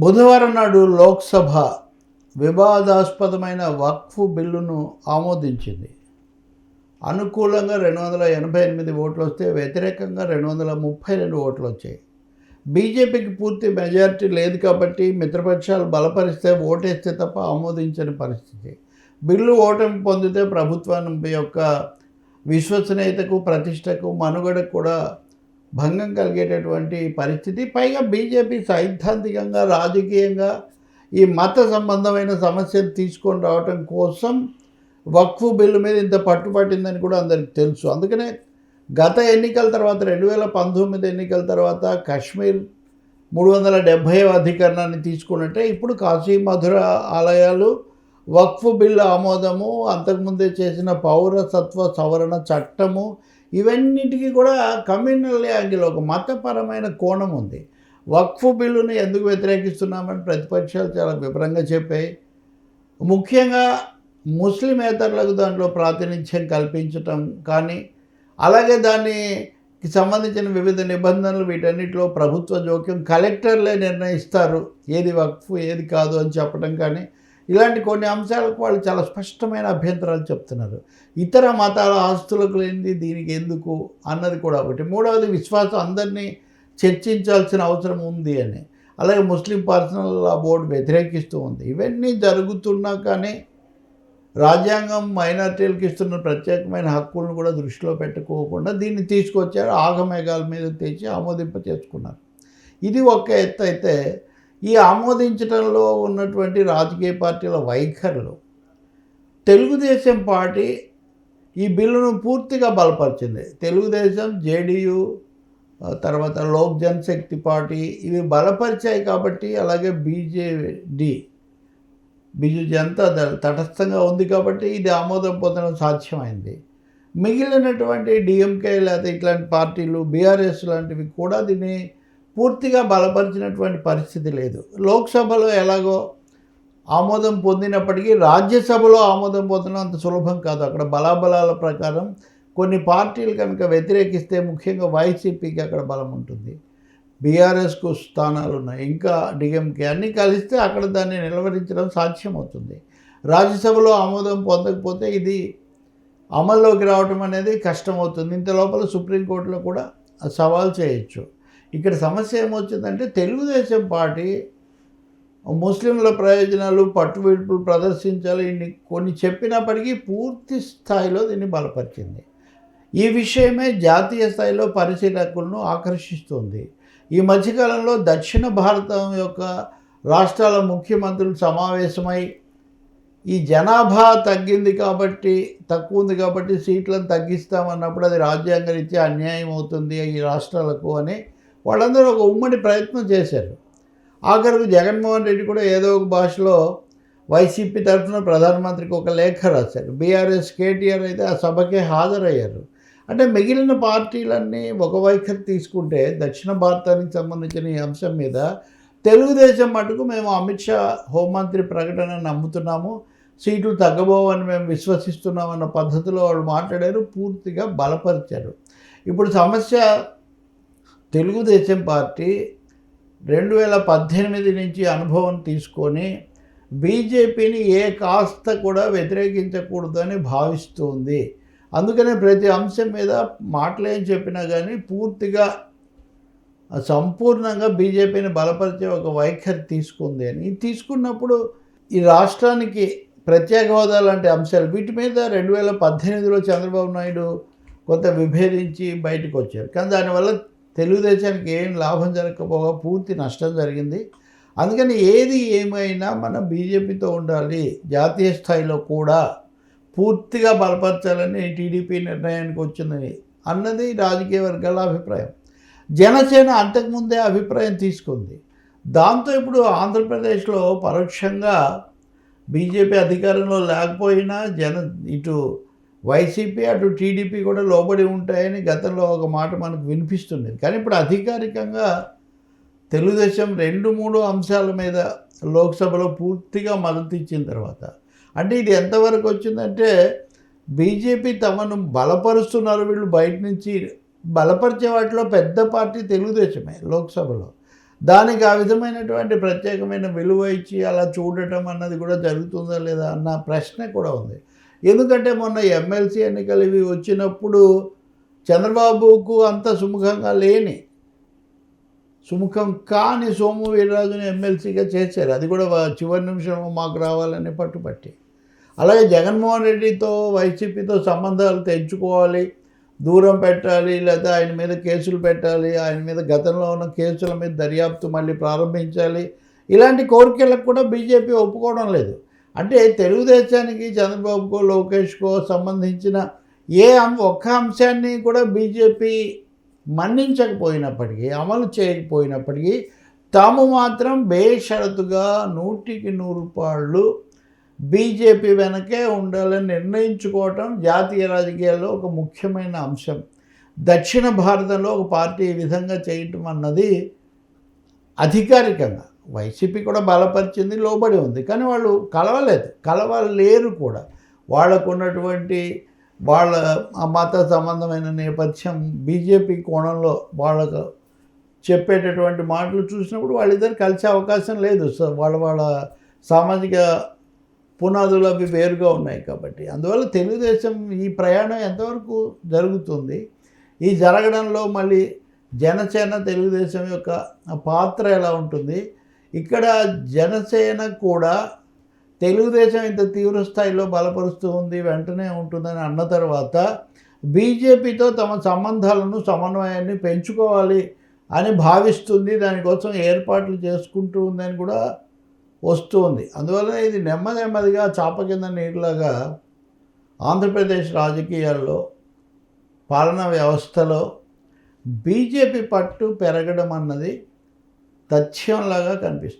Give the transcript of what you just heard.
బుధవారం నాడు లోక్సభ వివాదాస్పదమైన వక్ఫ్ బిల్లును ఆమోదించింది. అనుకూలంగా రెండు వందల ఎనభై ఎనిమిది ఓట్లు వస్తే వ్యతిరేకంగా రెండు వందల ముప్పై రెండు ఓట్లు వచ్చాయి బీజేపీకి పూర్తి మెజారిటీ లేదు కాబట్టి మిత్రపక్షాలు బలపరిస్తే ఓటేస్తే తప్ప ఆమోదించని పరిస్థితి. బిల్లు ఓటమి పొందితే ప్రభుత్వం యొక్క విశ్వసనీయతకు ప్రతిష్టకు మనుగడకు కూడా భంగం కలిగేటటువంటి పరిస్థితి. పైగా బీజేపీ సైద్ధాంతికంగా రాజకీయంగా ఈ మత సంబంధమైన సమస్యను తీసుకొని రావటం కోసం వక్ఫ్ బిల్లు మీద ఇంత పట్టుపట్టిందని కూడా అందరికి తెలుసు. అందుకనే గత ఎన్నికల తర్వాత రెండు వేల పంతొమ్మిది ఎన్నికల తర్వాత కాశ్మీర్ మూడు వందల డెబ్భై అధికరణాన్ని తీసుకున్నట్టే ఇప్పుడు కాశీ మధుర ఆలయాలు వక్ఫ్ బిల్లు ఆమోదము అంతకుముందే చేసిన పౌరసత్వ సవరణ చట్టము ఇవన్నిటికీ కూడా కమ్యూనల్ యాంగిల్ ఒక మతపరమైన కోణం ఉంది. వక్ఫ్ బిల్లుని ఎందుకు వ్యతిరేకిస్తున్నామని ప్రతిపక్షాలు చాలా వివరంగా చెప్పాయి. ముఖ్యంగా ముస్లిమేతరులకు దాంట్లో ప్రాతినిధ్యం కల్పించటం కానీ అలాగే దానికి సంబంధించిన వివిధ నిబంధనలు వీటన్నిటిలో ప్రభుత్వ జోక్యం కలెక్టర్లే నిర్ణయిస్తారు. ఏది వక్ఫ్ ఏది కాదు అని చెప్పడం కానీ ఇలాంటి కొన్ని అంశాలకు వాళ్ళు చాలా స్పష్టమైన అభ్యంతరాలు చెప్తున్నారు. ఇతర మతాల ఆస్తులకు లేనిది దీనికి ఎందుకు అన్నది కూడా ఒకటి. మూడవది విశ్వాసం అందరినీ చర్చించాల్సిన అవసరం ఉంది అని. అలాగే ముస్లిం పర్సనల్ లా బోర్డు వ్యతిరేకిస్తూ ఉంది. ఇవన్నీ జరుగుతున్నా కానీ రాజ్యాంగం మైనార్టీలకు ఇస్తున్న ప్రత్యేకమైన హక్కులను కూడా దృష్టిలో పెట్టుకోకుండా దీన్ని తీసుకొచ్చారు. ఆగమేఘాల మీద తెచ్చి ఆమోదింప చేసుకున్నారు ఇది ఒక ఎత్తు అయితే ఈ ఆమోదించడంలో ఉన్నటువంటి రాజకీయ పార్టీల వైఖరులు తెలుగుదేశం పార్టీ ఈ బిల్లును పూర్తిగా బలపరిచింది. తెలుగుదేశం జేడీయూ తర్వాత లోక్ జనశక్తి పార్టీ ఇవి బలపరిచాయి కాబట్టి అలాగే బీజేడి బిజు జనతా దళ్ తటస్థంగా ఉంది కాబట్టి ఇది ఆమోదం పొందడం సాధ్యమైంది. మిగిలినటువంటి డిఎంకే లేదా ఇట్లాంటి పార్టీలు బీఆర్ఎస్ లాంటివి కూడా దీన్ని పూర్తిగా బలపరిచినటువంటి పరిస్థితి లేదు. లోక్సభలో ఎలాగో ఆమోదం పొందినప్పటికీ రాజ్యసభలో ఆమోదం పొందడం అంత సులభం కాదు. అక్కడ బలాబలాల ప్రకారం కొన్ని పార్టీలు కనుక వ్యతిరేకిస్తే ముఖ్యంగా వైసీపీకి అక్కడ బలం ఉంటుంది. బీఆర్ఎస్కు స్థానాలు ఉన్నాయి. ఇంకా డిఎంకే అన్నీ కలిస్తే అక్కడ దాన్ని నిలవరించడం సాధ్యమవుతుంది. రాజ్యసభలో ఆమోదం పొందకపోతే ఇది అమల్లోకి రావడం అనేది కష్టమవుతుంది. ఇంత లోపల సుప్రీంకోర్టులో కూడా సవాల్ చేయొచ్చు. ఇక్కడ సమస్య ఏమొచ్చిందంటే తెలుగుదేశం పార్టీ ముస్లింల ప్రయోజనాలు పట్టుబిడుపులు ప్రదర్శించాలి ఇన్ని కొన్ని చెప్పినప్పటికీ పూర్తి స్థాయిలో దీన్ని బలపరిచింది. ఈ విషయమే జాతీయ స్థాయిలో పరిశీలకులను ఆకర్షిస్తుంది. ఈ మధ్యకాలంలో దక్షిణ భారతం యొక్క రాష్ట్రాల ముఖ్యమంత్రులు సమావేశమై ఈ జనాభా తగ్గింది కాబట్టి తక్కువ ఉంది కాబట్టి సీట్లను తగ్గిస్తామన్నప్పుడు అది రాజ్యాంగరీత్యా అన్యాయం అవుతుంది ఈ రాష్ట్రాలకు అని వాళ్ళందరూ ఒక ఉమ్మడి ప్రయత్నం చేశారు. ఆఖరికి జగన్మోహన్ రెడ్డి కూడా ఏదో ఒక భాషలో వైసీపీ తరఫున ప్రధానమంత్రికి ఒక లేఖ రాశారు. బీఆర్ఎస్ కేటీఆర్ అయితే ఆ సభకే హాజరయ్యారు. అంటే మిగిలిన పార్టీలన్నీ ఒక వైఖరి తీసుకుంటే దక్షిణ భారతానికి సంబంధించిన ఈ అంశం మీద తెలుగుదేశం మటుకు మేము అమిత్ షా హోంమంత్రి ప్రకటన నమ్ముతున్నాము సీట్లు తగ్గబోవని మేము విశ్వసిస్తున్నామన్న పద్ధతిలో వాళ్ళు మాట్లాడారు పూర్తిగా బలపరిచారు. ఇప్పుడు సమస్య తెలుగుదేశం పార్టీ రెండు వేల పద్దెనిమిది నుంచి అనుభవం తీసుకొని బీజేపీని ఏ కాస్త కూడా వ్యతిరేకించకూడదని భావిస్తుంది. అందుకనే ప్రతి అంశం మీద మాటలేం చెప్పినా కానీ పూర్తిగా సంపూర్ణంగా బీజేపీని బలపరిచే ఒక వైఖరి తీసుకుంది అని. తీసుకున్నప్పుడు ఈ రాష్ట్రానికి ప్రత్యేక హోదా లాంటి అంశాలు వీటి మీద రెండు వేల పద్దెనిమిదిలో చంద్రబాబు నాయుడు కొంత విభేదించి బయటకు వచ్చారు. కానీ దానివల్ల తెలుగుదేశానికి ఏం లాభం జరగకపోగా పూర్తి నష్టం జరిగింది. అందుకని ఏది ఏమైనా మనం బీజేపీతో ఉండాలి జాతీయ స్థాయిలో కూడా పూర్తిగా బలపరచాలని టీడీపీ నిర్ణయానికి వచ్చిందని అన్నది రాజకీయ వర్గాల అభిప్రాయం. జనసేన అంతకుముందే అభిప్రాయం తీసుకుంది. దాంతో ఇప్పుడు ఆంధ్రప్రదేశ్లో పరోక్షంగా బీజేపీ అధికారంలో లేకపోయినా జన ఇటు వైసీపీ అటు టీడీపీ కూడా లోబడి ఉంటాయని గతంలో ఒక మాట మనకు వినిపిస్తుండేది కానీ ఇప్పుడు అధికారికంగా తెలుగుదేశం రెండు మూడు అంశాల మీద లోక్సభలో పూర్తిగా మద్దతు ఇచ్చిన తర్వాత అంటే ఇది ఎంతవరకు వచ్చిందంటే బీజేపీ తమను బలపరుస్తున్నారు. వీళ్ళు బయట నుంచి బలపరిచే వాటిలో పెద్ద పార్టీ తెలుగుదేశమే లోక్సభలో. దానికి ఆ విధమైనటువంటి ప్రత్యేకమైన విలువ ఇచ్చి అలా చూడటం అన్నది కూడా జరుగుతుందా లేదా అన్న ప్రశ్న కూడా ఉంది. ఎందుకంటే మొన్న ఎమ్మెల్సీ ఎన్నికలు ఇవి వచ్చినప్పుడు చంద్రబాబుకు అంత సుముఖంగా లేని సుముఖం కాని సోము వీర్రాజుని ఎమ్మెల్సీగా చేశారు. అది కూడా చివరి నిమిషంలో మాకు రావాలని పట్టుబట్టి. అలాగే జగన్మోహన్ రెడ్డితో వైసీపీతో సంబంధాలు తెంచుకోవాలి దూరం పెట్టాలి లేదా ఆయన మీద కేసులు పెట్టాలి ఆయన మీద గతంలో ఉన్న కేసుల మీద దర్యాప్తు మళ్ళీ ప్రారంభించాలి. ఇలాంటి కోరికలకు కూడా బీజేపీ ఒప్పుకోవడం లేదు. అంటే తెలుగుదేశానికి చంద్రబాబుకో లోకేష్కో సంబంధించిన ఏ అం ఒక్క అంశాన్ని కూడా బీజేపీ మన్నించకపోయినప్పటికీ అమలు చేయకపోయినప్పటికీ తాము మాత్రం బేషరతుగా నూటికి నూరు పాళ్ళు బీజేపీ వెనకే ఉండాలని నిర్ణయించుకోవటం జాతీయ రాజకీయాల్లో ఒక ముఖ్యమైన అంశం. దక్షిణ భారతంలో ఒక పార్టీ ఈ విధంగా చేయటం అన్నది అధికారికంగా వైసీపీ కూడా బలపరిచింది లోబడి ఉంది. కానీ వాళ్ళు కలవలేదు. కలవలేరు కూడా. వాళ్ళకు ఉన్నటువంటి వాళ్ళ మత సంబంధమైన నేపథ్యం బీజేపీ కోణంలో వాళ్ళకు చెప్పేటటువంటి మాటలు చూసినప్పుడు వాళ్ళిద్దరు కలిసే అవకాశం లేదు. వాళ్ళ వాళ్ళ సామాజిక పునాదులు అవి వేరుగా ఉన్నాయి కాబట్టి. అందువల్ల తెలుగుదేశం ఈ ప్రయాణం ఎంతవరకు జరుగుతుంది? ఈ జరగడంలో మళ్ళీ జనసేన తెలుగుదేశం యొక్క పాత్ర ఎలా ఉంటుంది? ఇక్కడ జనసేన కూడా తెలుగుదేశం ఇంత తీవ్ర స్థాయిలో బలపరుస్తూ ఉంది వెంటనే ఉంటుందని అన్న తర్వాత బీజేపీతో తమ సంబంధాలను సమన్వయాన్ని పెంచుకోవాలి అని భావిస్తుంది దానికోసం ఏర్పాట్లు చేసుకుంటూ ఉందని కూడా వస్తుంది అందువల్ల ఇది నెమ్మది నెమ్మదిగా చాప కింద నీరులాగా ఆంధ్రప్రదేశ్ రాజకీయాల్లో పాలనా వ్యవస్థలో బీజేపీ పట్టు పెరగడం అన్నది తథ్యంలాగా కనిపిస్తుంది.